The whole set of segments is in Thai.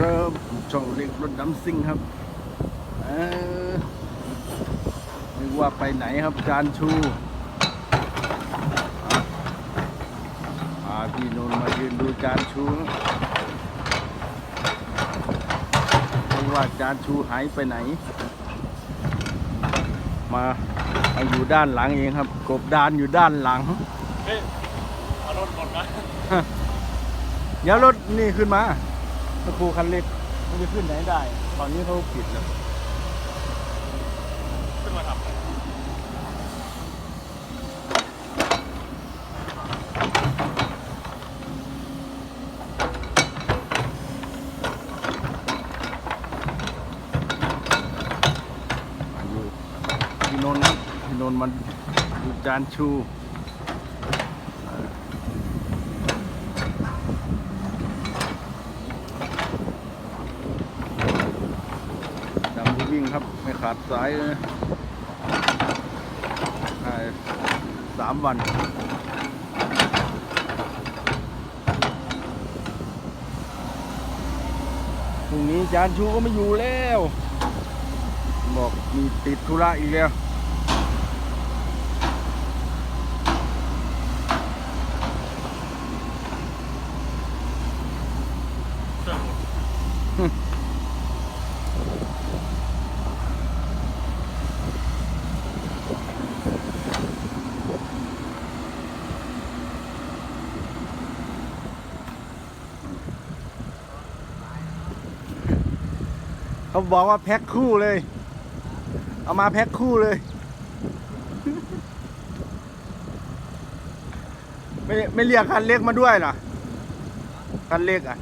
ครับช่องเล็กรถดำซิ่งครับเออนึกว่าไปไหนครับจานชูอะพาพี่นนท์มายืนดูจานชูนึกว่าจานชูหายไปไหน มามาอยู่ด้านหลังเองครับ กบดานอยู่ด้านหลังเฮ้ยเอารถหมดนะเดี๋ยวรถนี่ขึ้นมา ตะครูคันเล็กมันจะขึ้นไหนได้ ตอนนี้เขาปิดแล้ว ขึ้นมาทำอะไรอยู่พี่นนท์ครับพี่นนท์มันอยู่จานชูเอ่อด ครับ ไม่ขาดสายเลยสามวันพรุ่งนี้จานชูก็ไม่อยู่แล้ว บอกมีติดธุระอีกแล้วเครื่องหม เขาบอกว่าแพ็คคู่เลย เอามาแพ็คคู่เลย ไม่ไม่เรียกคันเล็กมาด้วยเหรอ คันเล็กอะ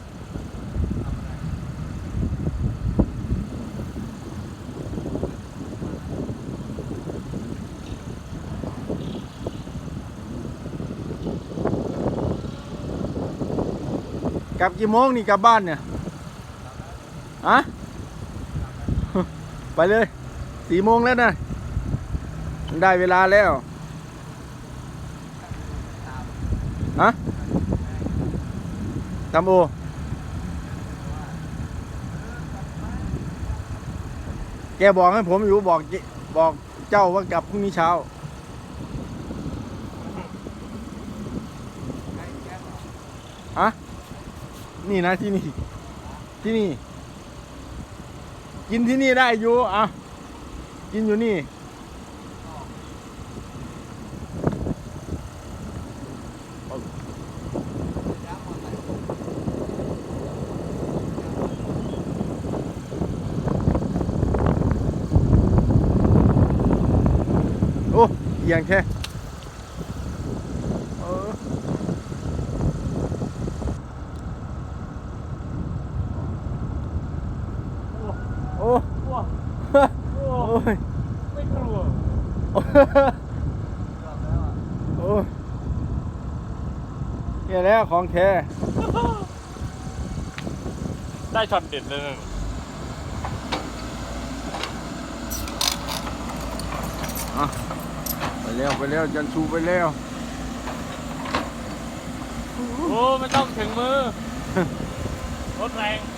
กลับกี่โมงนี่กลับบ้านเนี่ยอะ ไปเลยสี่โมงแล้วนะได้เวลาแล้วฮะทำโอแกบอกให้ผมอยู่บอกบอกเจ้าว่ากลับพรุ่งนี้เช้า ฮะ นี่นะที่นี่ ที่นี่ กินที่นี่ได้อยู่อะกินอยู่นี่ โอ้เอียงแค่เออโอ้ ว้า โอ้ ยไม่กลัวโอ้ยเนี่ยแหล้วของแท้ได้ช็อตเด็ดเลยนะอะไปแล้วไปแล้วจันชูไปแล้วโอ้ไม่ต้องถึงมือ รถแรงแรง